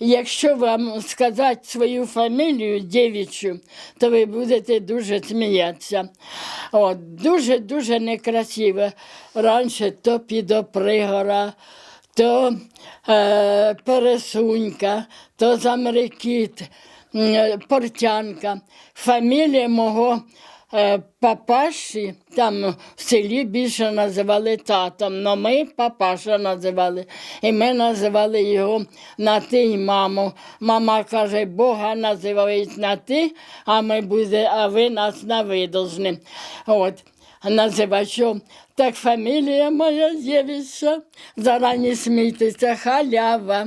Якщо вам сказати свою фамілію дівчу, то ви будете дуже сміятися. Дуже-дуже некрасиво. Раніше то підопригора, то е, пересунька, то замрикіт, м, портянка. Фамілія мого е, папаші там в селі більше називали татом, але ми папаша називали. І ми називали його на ти й маму. Мама каже, Бога називають на ти, а ми буде, а ви нас на ви должны. От. Називати що? Так фамілія моя Євіша, зарані смійтеся, халява.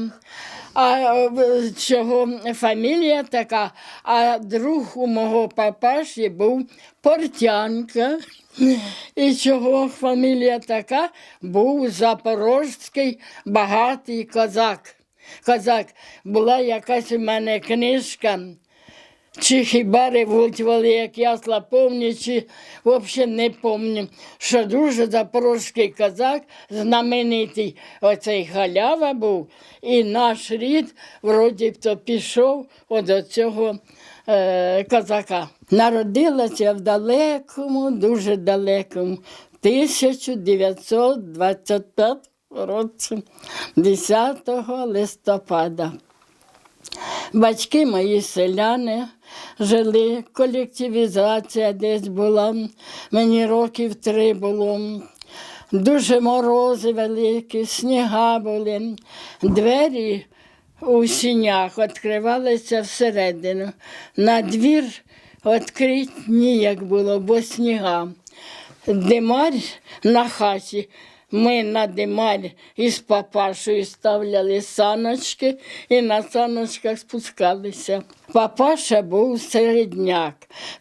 А е, чого фамілія така, а друг у мого папаші був Портянка. І чого фамілія така, був запорожський багатий козак. Козак, була якась у мене книжка. Чи хіба револьтували, як ясла помню, чи взагалі не пам'ятаю, що дуже запорозький козак, знаменитий оцей халява був, і наш рід вроді то пішов от цього е, козака. Народилася в далекому, дуже далекому 1925 році, 10 листопада. Батьки мої селяни жили, колективізація десь була, мені років три було. Дуже морози великі, сніга були, двері у сінях відкривалися всередину. На двір відкрити ніяк було, бо сніга. Димар на хаті. Ми на димар із папашою ставляли саночки і на саночках спускалися. Папаша був середняк,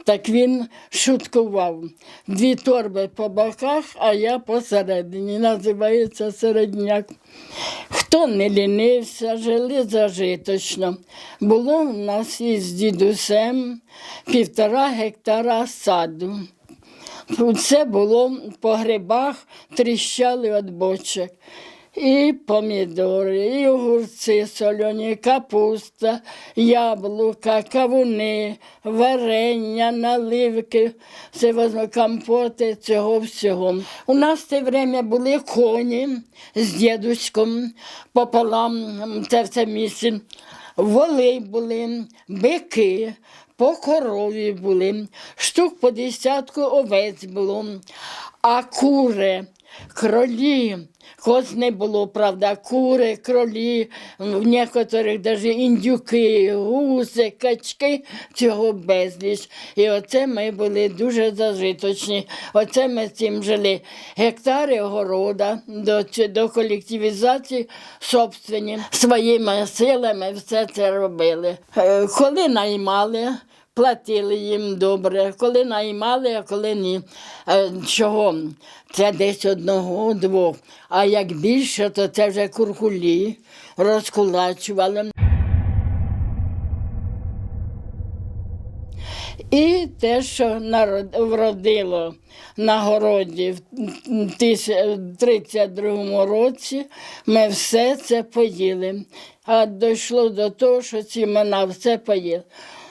так він шуткував. Дві торби по боках, а я посередині. Називається середняк. Хто не лінився, жили зажиточно. Було в нас із дідусем півтора гектара саду. Це було по грибах, тріщали від бочок. І помідори, і огурці солені, капуста, яблука, кавуни, варення, наливки, все возьме, компоти, цього всього. У нас в те время були коні з дідуськом пополам, це все місце. Воли були, бики, по корові були, штук по десятку овець було, а кури, кролі, коз не було, правда, кури, кролі, в некоторих навіть індюки, гуси, качки, цього безліч. І оце ми були дуже зажиточні. Оце ми з цим жили. Гектари огорода до, до колективізації собственні. Своїми силами все це робили. Е, Коли наймали, платили їм добре, коли наймали, а коли ні. Е, Чого? Це десь одного, двох. А як більше, то це вже куркулі розкулачували. І те, що вродило на городі в 1932 році, ми все це поїли. А дійшло до того, що ці мена все поїли.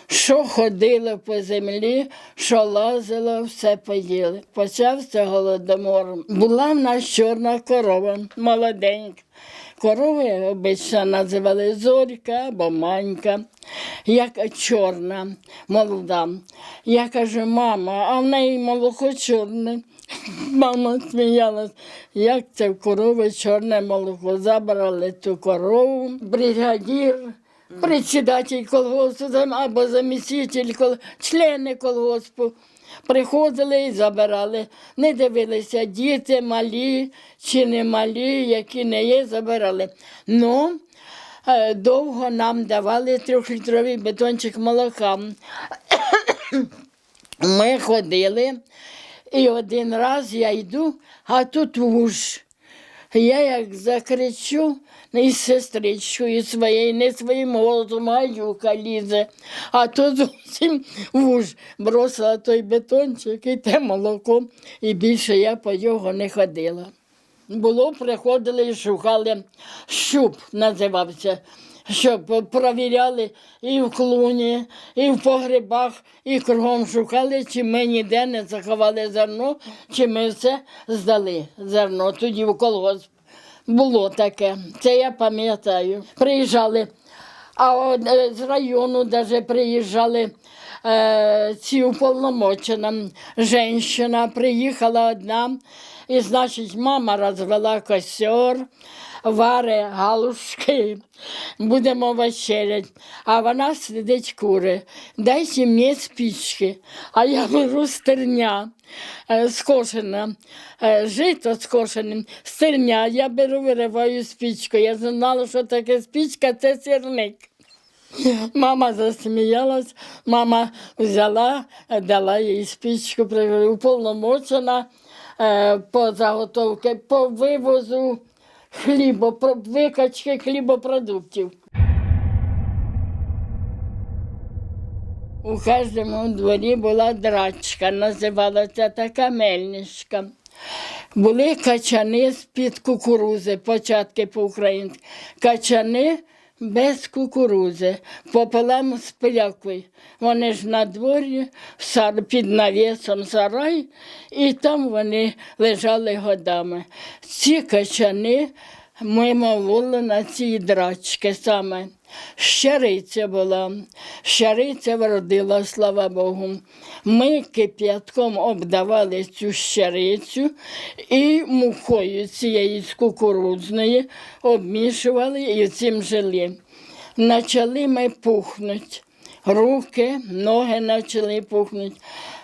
Що ходило по землі, що лазило, все поїли. Почався голодомор. Була в нас чорна корова, молоденька. Корови обично називали зорька або манька, як чорна, молода. Я кажу, мама, а в неї молоко чорне. Мама сміялась, як це в корови чорне молоко. Забрали ту корову, бригадір, председатель колгоспу або заміситель, члени колгоспу. Приходили і забирали, не дивилися, діти малі чи не малі, які не є, забирали. Ну, е, довго нам давали трьохлітровий бетончик молока. Ми ходили, і один раз я йду, а тут вуж. Я як закричу і сестричкою своєю, не своїм голосом, а юка лізе. А то зовсім вуж бросила той бетончик і те молоко, і більше я по його не ходила. Було, приходили і шукали щуп, називався. щоб провіряли і в клуні, і в погребах, і кругом шукали, чи ми ніде не заховали зерно, чи ми все здали зерно. Тоді в колгосп було таке. Це я пам'ятаю. Приїжджали. А е, з району даже приїжджали е, ці уполномочена жінка приїхала одна, і, значить, мама розвела костер, варе галушки, будемо вечерять. А вона сидить кури. Дайте мені спічки, а я беру стерня е, скошена, е, жито скошене, стерня, я беру, вириваю спічку. Я знала, що таке спічка це сірник. Мама засміялась, мама взяла, дала їй спічку, уповномочена е, по заготовці, по вивозу хлібо, викачки хлібопродуктів. У кожному дворі була драчка, називалася така мельничка. Були качани з-під кукурузи, початки по-українськи. Качани без кукурузи, пополам з пилякою. Вони ж на дворі, під навісом сарай, і там вони лежали годами. Ці качани ми мололи на цій драчки саме. Щариця була, щариця вродила, слава Богу. Ми кип'ятком обдавали цю щарицю і мукою цієї з кукурудзної обмішували і цим жили. Почали ми пухнути. Руки, ноги почали пухнути.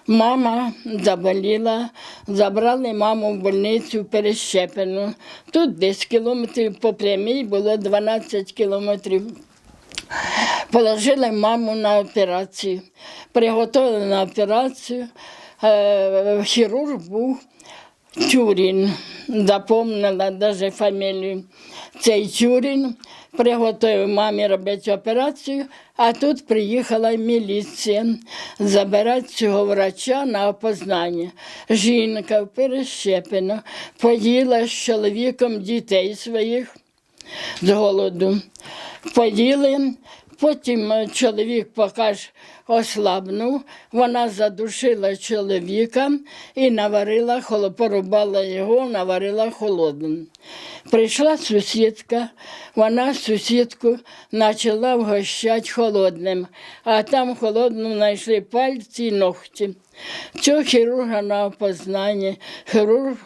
Мама заболіла, забрали маму в больницю перещепену. Тут десь кілометрів по прямій було 12 кілометрів. Положили маму на операцію. Приготували на операцію. Е, хірург був Тюрін. Запомнила навіть фамілію. Цей Тюрін приготував мамі робити операцію, а тут приїхала міліція забирати цього врача на опознання. Жінка перещепена, поїла з чоловіком дітей своїх з голоду. Поїли, потім е, чоловік поки ж ослабнув, вона задушила чоловіка і наварила, порубала його, наварила холодним. Прийшла сусідка, вона сусідку почала вгощати холодним, а там холодним знайшли пальці і ногті. Цього хірурга на опознання. Хірург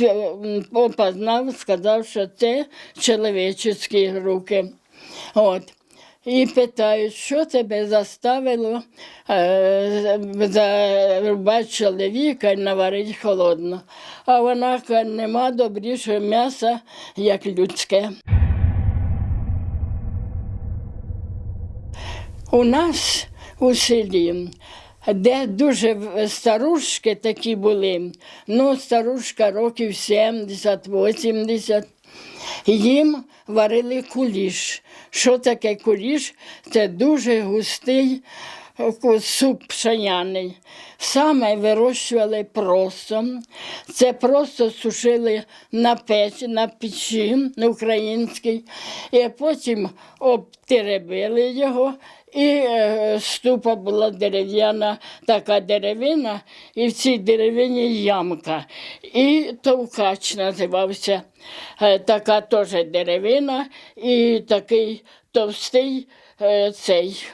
м, опознав, сказав, що це чоловічі руки. От. І питають, що тебе заставило е, зарубати чоловіка і наварити холодно. А вона каже, нема добрішого м'яса, як людське. У нас у селі, де дуже старушки такі були, ну, старушка років 70-80, їм варили куліш. Що таке куліш? Це дуже густий суп пшеняний. Саме вирощували просто. Це просто сушили на печі, на печі українській, і потім обтеребили його. І е, ступа була дерев'яна, така деревина, і в цій деревині ямка. І товкач називався. Е, така теж деревина, і такий товстий е, цей.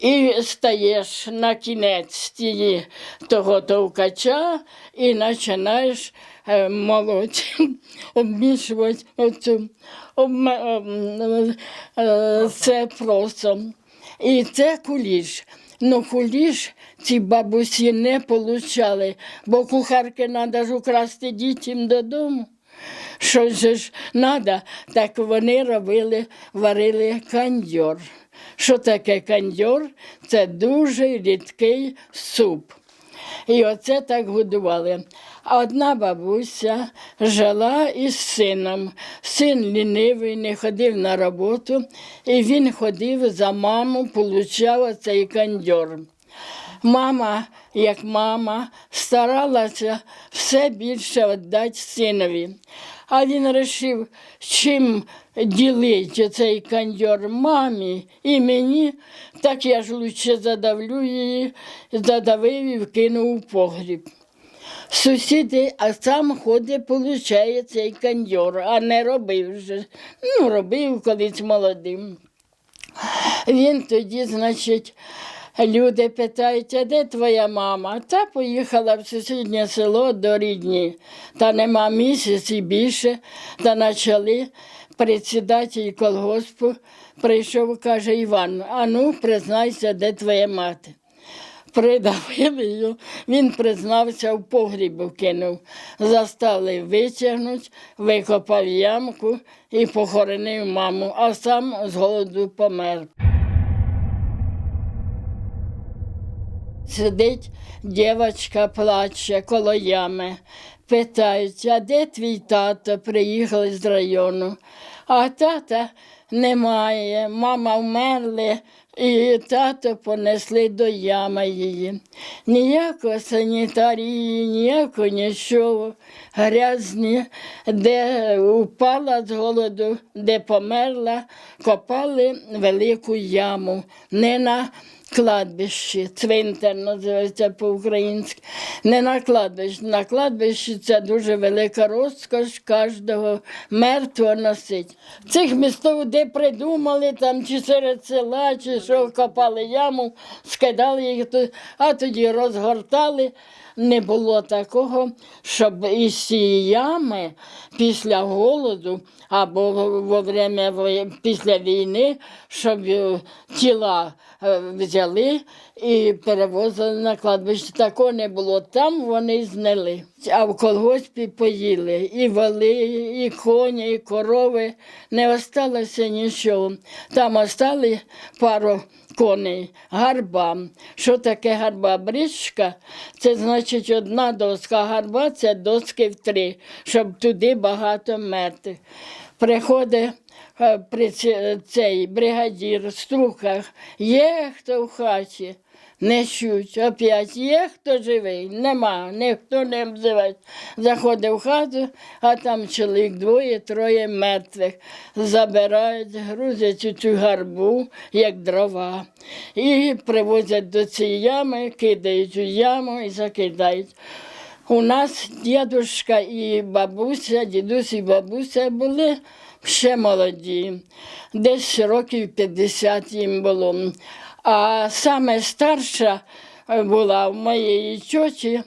І стаєш на кінець тієї того товкача і починаєш е, молоть, обмішувати оцю. ом, е, це просто. І це куліш. Ну, куліш ці бабусі не получали, бо кухарки треба ж украсти дітям додому. Же ж треба, так вони робили, варили кандьор. Що таке кандьор? Це дуже рідкий суп. І оце так годували. Одна бабуся жила із сином. Син лінивий, не ходив на роботу, і він ходив за маму, получав цей кандьор. Мама, як мама, старалася все більше віддати синові. А він вирішив, чим ділити цей кондьор мамі і мені, так я ж лучше задавлю її, задавив і вкинув у погріб. Сусіди, а сам ходить, получає цей кондьор, а не робив вже. Ну, робив колись молодим. Він тоді, значить, люди питають, де твоя мама? Та поїхала в сусіднє село до рідні. Та нема місяць і більше. Та почали председатель колгоспу. Прийшов, каже Іван, а ну, признайся, де твоя мати. Придавили його, він признався, в погріб кинув. Застали витягнути, викопав ямку і похоронив маму, а сам з голоду помер. Сидить дівчинка плаче коло ями. Питають, а де твій тато? Приїхали з району. А тата немає, мама вмерли, і тато понесли до ями її. Ніякої санітарії, ніякого нічого. Грязні, де упала з голоду, де померла, копали велику яму. Не на кладбище, цвинтар називається по-українськи. Не на кладбищі. На кладбищі це дуже велика розкош кожного мертвого носить. Цих містов, де придумали, там чи серед села, чи що копали яму, скидали їх, а тоді розгортали. Не було такого, щоб із цієї ями після голоду або во время після війни, щоб тіла е, взяли і перевозили на кладбище. Такого не було. Там вони знали. А в колгоспі поїли і воли, і коні, і корови. Не осталося нічого. Там остали пару коней, гарба. Що таке гарба? Бричка це значить одна доска, гарба це доски в три, щоб туди багато мертвих. Приходить цей бригадір в струхах, є хто в хаті. Не чуть, опять є хто живий, нема, ніхто не обзиває. Заходить в хату, а там чоловік двоє, троє мертвих. Забирають, грузять у цю гарбу, як дрова, і привозять до цієї ями, кидають у яму і закидають. У нас дідушка і бабуся, дідусь і бабуся були ще молоді, десь років 50 їм було. А саме старша е, була в моєї тьоті,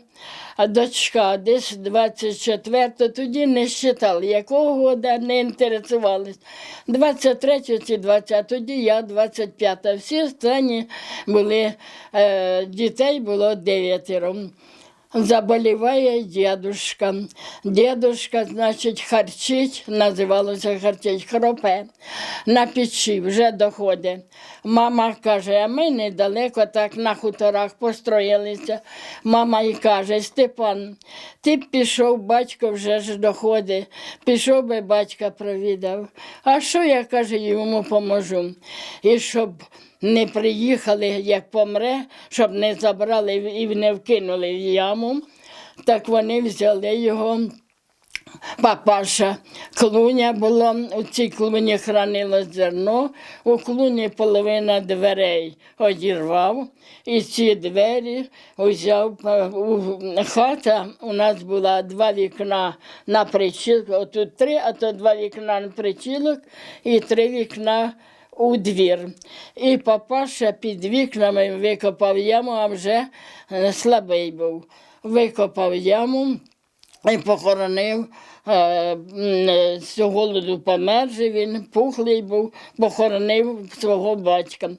дочка десь 24 тоді не считали, якого года не інтересувались. 23 чи 20, тоді я 25. Всі останні були, е, дітей було дев'ятеро. Заболіває дідушка. Дідушка, значить, харчить, називалося харчить, хропе. На печі вже доходить. Мама каже, а ми недалеко так на хуторах построїлися. Мама і каже, Степан, ти б пішов, батько вже ж доходить. Пішов би батька провідав. А що я каже, йому поможу? І щоб не приїхали, як помре, щоб не забрали і не вкинули в яму. Так вони взяли його. Папаша, клуня була, у цій клуні хранило зерно, у клуні половина дверей одірвав, і ці двері взяв. е, Хата у нас була два вікна на причілок, отут три, а то два вікна на причілок і три вікна у двір. І папаша під вікнами викопав яму, а вже е, слабий був. Викопав яму і похоронив. е, е, З голоду помер він, пухлий був, похоронив свого батька.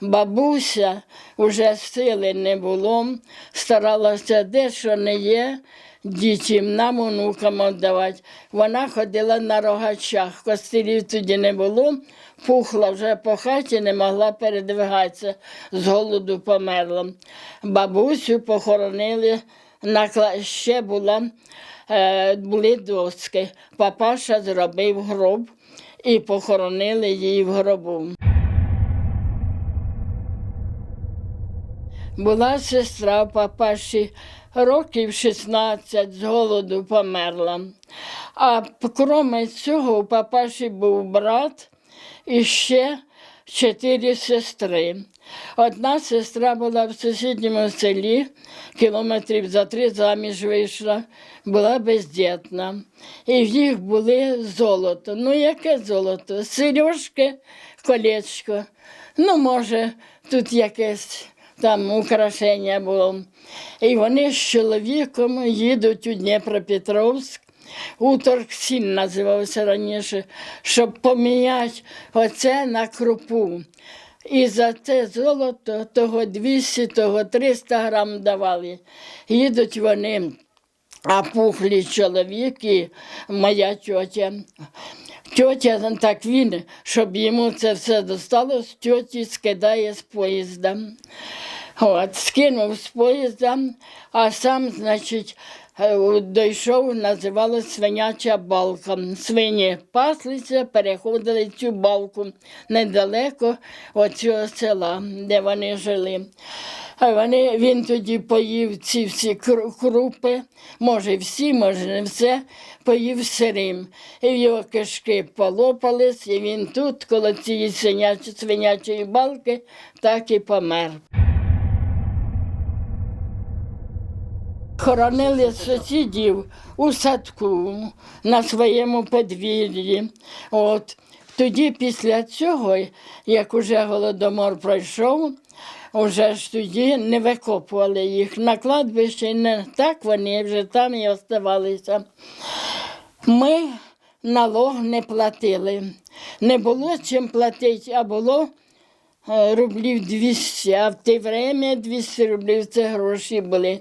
Бабуся вже сили не було, старалася де що не є, дітям, нам, онукам віддавати. Вона ходила на рогачах, костелів тоді не було, пухла вже по хаті, не могла передвигатися, з голоду померла. Бабусю похоронили, на ще була, е, були доски. Папаша зробив гроб і похоронили її в гробу. Була сестра в папаші, років 16 з голоду померла. А кроме цього, у папаші був брат і ще чотири сестри. Одна сестра була в сусідньому селі, кілометрів за три заміж вийшла, була бездітна. І в їх були золото. Ну, яке золото? Сережки, колечко. Ну, може, тут якесь там украшення було. І вони з чоловіком їдуть у Дніпропетровськ. Уторгсін називався раніше, щоб поміняти оце на крупу. І за це золото того 200, того 300 грам давали. Їдуть вони, а пухлі чоловіки, моя тьотя. Тьотя так він, щоб йому це все досталось, тьоті скидає з поїзда. От, скинув з поїзда, а сам, значить, дійшов, називалось свиняча балка. Свині паслися, переходили цю балку недалеко від цього села, де вони жили. А вони, він тоді поїв ці всі кру- крупи, може всі, може не все, поїв сирим. І в його кишки полопались, і він тут, коло цієї свинячої, свинячої балки, так і помер. Хоронили сусідів у садку на своєму подвір'ї. От. Тоді після цього, як уже голодомор пройшов, уже ж тоді не викопували їх на кладбище, не так вони вже там і оставалися. Ми налог не платили. Не було чим платити, а було рублів 200, а в те время 200 рублів це гроші були.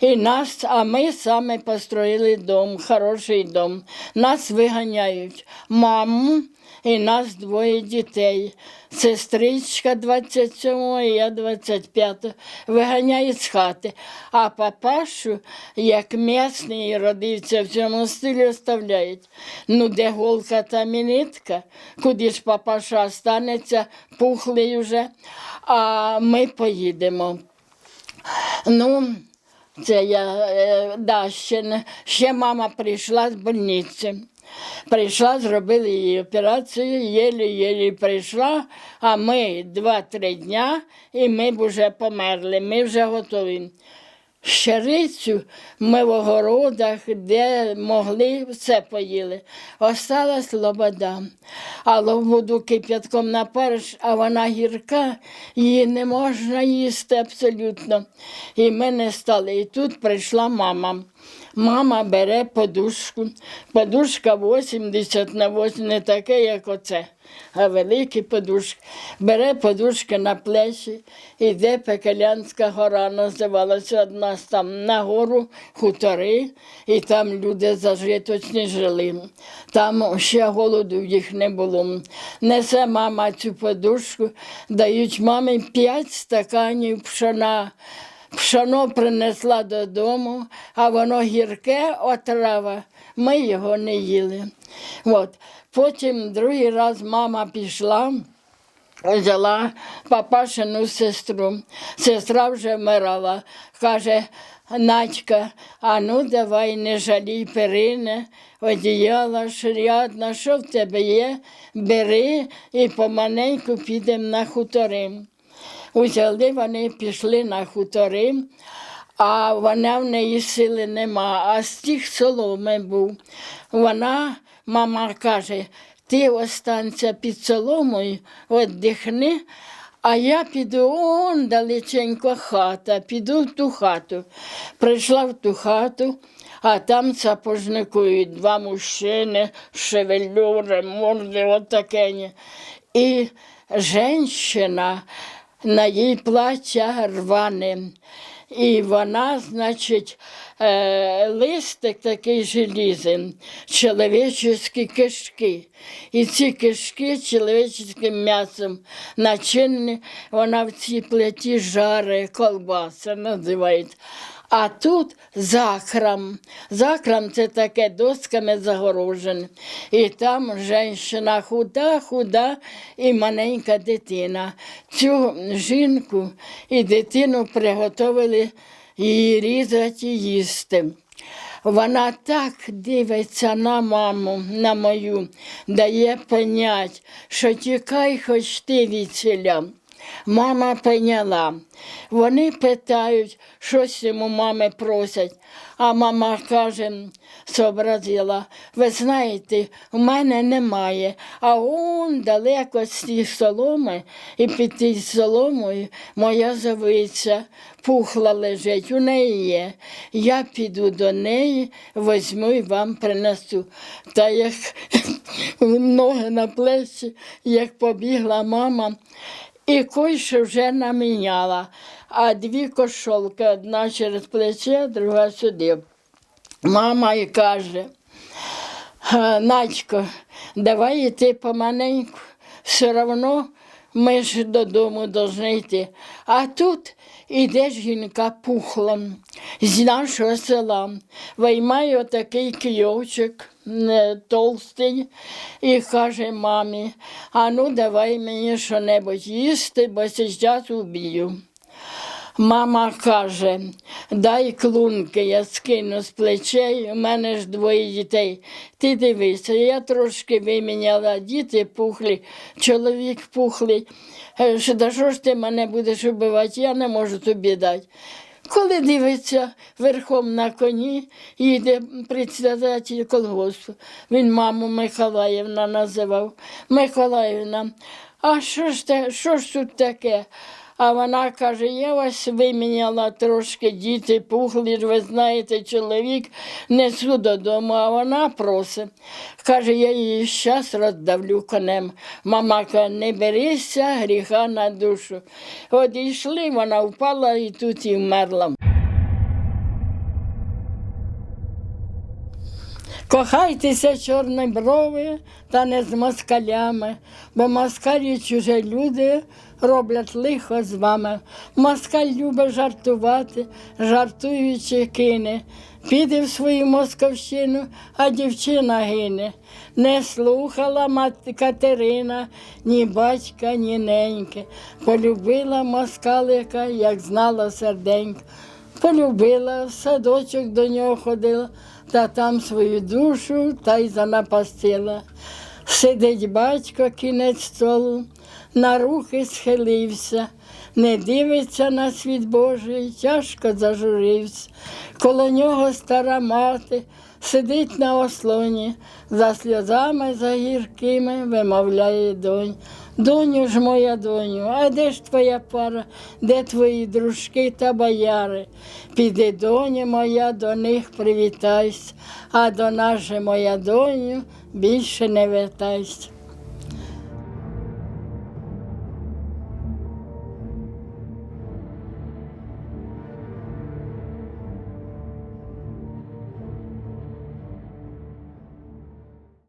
І нас, а ми саме построїли дом, хороший дом. Нас виганяють. Маму і нас двоє дітей. Сестричка 27 і я 25 виганяють з хати. А папашу, як м'ясний родився в цьому стилі, оставляють. Ну, де голка там і нитка, куди ж папаша останеться, пухлий вже, а ми поїдемо. Ну, це я е, да, ще, ще мама прийшла з больниці. Прийшла, зробили їй операцію, єлі-єлі прийшла, а ми два-три дня і ми б вже померли, ми вже готові. Щарицю ми в огородах, де могли, все поїли. Осталась лобода. А лободу кип'ятком напариш, а вона гірка, її не можна їсти абсолютно. І ми не стали. І тут прийшла мама. Мама бере подушку. Подушка 80 на 8, не таке, як оце, а великі подушки. Бере подушки на плечі, іде Пекелянська гора, називалася одна там на гору хутори, і там люди зажиточні жили. Там ще голоду їх не було. Несе мама цю подушку, дають мамі п'ять стаканів пшона. Пшоно принесла додому, а воно гірке отрава. Ми його не їли. От. Потім другий раз мама пішла. Взяла папашину сестру. Сестра вже вмирала. Каже, Надька, а ну давай не жалій перини, одіяла, шрядна, що в тебе є, бери і поманеньку підемо на хутори. Узяли вони, пішли на хутори, а вона в неї сили нема, а з тих соломи був. Вона, мама каже, ти останься під соломою, віддихни, а я піду он далеченько хата, піду в ту хату. Прийшла в ту хату, а там сапожникують два мужчини, шевелюри, морди отакені. І жінка на їй плаття рване. І вона, значить, е, листик такий желізний, чоловічі кишки. І ці кишки чоловічим м'ясом начинені, вона в цій плиті жаре, колбаса називають. А тут закрам. Закрам це таке досками загорожене. І там жінка худа, худа і маленька дитина. Цю жінку і дитину приготовили її різати і їсти. Вона так дивиться на маму, на мою, дає понять, що тікай хоч ти віціля. Мама пеняла. Вони питають, щось йому мами просять. А мама каже, зобразила, ви знаєте, у мене немає, а он далеко з тієї соломи, і під тією соломою моя завиця пухла лежить, у неї є. Я піду до неї, возьму і вам принесу. Та як ноги на плечі, як побігла мама, і кой-що вже наміняла, а дві кошолки, одна через плече, друга сюди. Мама і каже, «А, Надько, давай йти поманеньку, все одно ми ж додому повинні йти. А тут іде жінка пухла з нашого села, виймає отакий кийочок не, толстий і каже мамі, а ну давай мені що-небудь їсти, бо зараз уб'ю. Мама каже, дай клунки, я скину з плечей, у мене ж двоє дітей. Ти дивися, я трошки виміняла, діти пухлі, чоловік пухлий. Е, Да що ж ти мене будеш убивати, я не можу тобі дати. Коли дивиться верхом на коні, їде председатель колгоспу. Він маму Миколаївна називав. Миколаївна, а що ж, те, що ж тут таке? А вона каже, я вас виміняла трошки, діти пухлі, ви знаєте, чоловік несу додому, а вона просить. Каже, я її щас роздавлю конем. Мама каже, не берися гріха на душу. От йшли, вона впала і тут і вмерла. Кохайтеся чорні брови та не з москалями, бо москалі чужі люди роблять лихо з вами. Москаль любить жартувати, жартуючи кине. Піде в свою московщину, а дівчина гине. Не слухала мати Катерина, ні батька, ні неньки. Полюбила москалика, як знала серденько. Полюбила, в садочок до нього ходила, та там свою душу та й занапастила. Сидить батько кінець столу, на руки схилився, не дивиться на світ Божий, тяжко зажурився. Коло нього стара мати сидить на ослоні, за сльозами за гіркими вимовляє донь. Доню ж моя доню, а де ж твоя пара, де твої дружки та бояри? Піди, доня моя, до них привітайся, а до нас моя доню більше не вертайся.